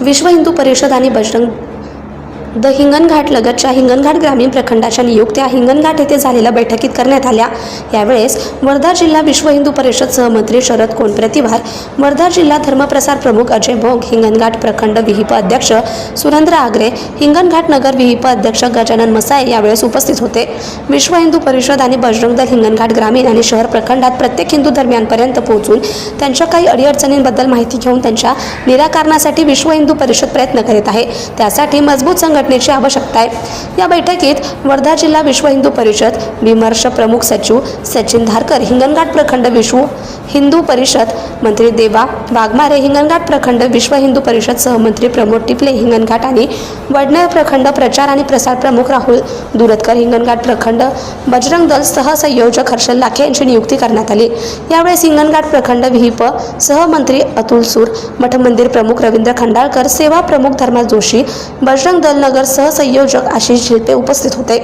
विश्व हिंदू परिषद आणि बजरंग द हिंगणघाट लगतच्या हिंगणघाट ग्रामीण प्रखंडाच्या नियुक्त्या हिंगणघाट येथे झालेल्या बैठकीत करण्यात आल्या. यावेळेस वर्धा जिल्हा विश्व हिंदू परिषद सहमंत्री शरद कोणप्रतिभार वर्धा जिल्हा धर्मप्रसार प्रमुख अजय भोग हिंगणघाट प्रखंड विहिप अध्यक्ष सुरेंद्र आगरे हिंगणघाट नगर विहिप अध्यक्ष गजानन मसाय यावेळेस उपस्थित होते. विश्व हिंदू परिषद आणि बजरंग दल हिंगणघाट ग्रामीण आणि शहर प्रखंडात प्रत्येक हिंदू धर्मियांपर्यंत पोहोचून त्यांच्या काही अडीअडचणींबद्दल माहिती घेऊन त्यांच्या निराकरणासाठी विश्व हिंदू परिषद प्रयत्न करीत आहे. त्यासाठी मजबूत संघटनेची आवश्यकता आहे. या बैठकीत वर्धा जिल्हा विश्व हिंदू परिषद विमर्श प्रमुख सचिव सचिन धारकर हिंगणघाट प्रखंड विश्व हिंदू परिषद मंत्री देवा वाघमारे हिंगणघाट प्रखंड विश्व हिंदू परिषद सहमंत्री प्रमोद टिपले हिंगणघाट आणि वडनेर प्रखंड प्रचार आणि प्रसार प्रमुख राहुल दुरतकर हिंगणघाट प्रखंड बजरंग दल सहसंयोजक हर्षल लाखे यांची नियुक्ती करण्यात आली. यावेळेस हिंगणघाट प्रखंड विहिप सहमंत्री अतुल सूर मठ मंदिर प्रमुख रवींद्र खंडाळकर सेवा प्रमुख धर्मा जोशी बजरंग दल नगर सहसंयोजक आशिष झिलपे उपस्थित होते.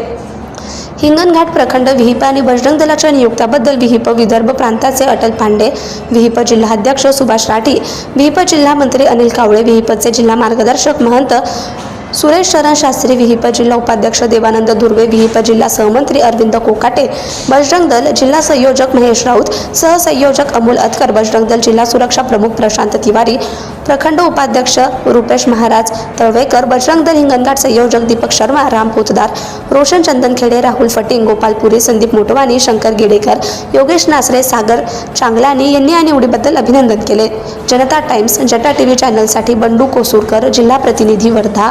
हिंगणघाट प्रखंड विहिप आणि बजरंग दलाच्या नियुक्त्याबद्दल विहिप विदर्भ प्रांताचे अटल पांडे विहिप जिल्हाध्यक्ष सुभाष राठी विहिप जिल्हा मंत्री अनिल कावळे विहिपचे जिल्हा मार्गदर्शक महंत सुरेश शरण शास्त्री विहिप जिल्हा उपाध्यक्ष देवानंद धुर्वे विहिप जिल्हा सहमंत्री अरविंद कोकाटे बजरंग दल जिल्हा संयोजक महेश राऊत सहसंयोजक अमोल अतकर बजरंग दल जिल्हा सुरक्षा प्रमुख प्रशांत तिवारी प्रखंड उपाध्यक्ष रुपेश महाराज तळवेकर बजरंग दल हिंगणघाट संयोजक दीपक शर्मा राम पोतदार रोशन चंदनखेडे राहुल फटिंग गोपालपुरी संदीप मोटवानी शंकर गिडेकर योगेश नासरे सागर चांगलानी यांनी या निवडीबद्दल अभिनंदन केले. जनता टाइम्स जटा टीव्ही चॅनलसाठी बंडू कोसूरकर जिल्हा प्रतिनिधी Wardha.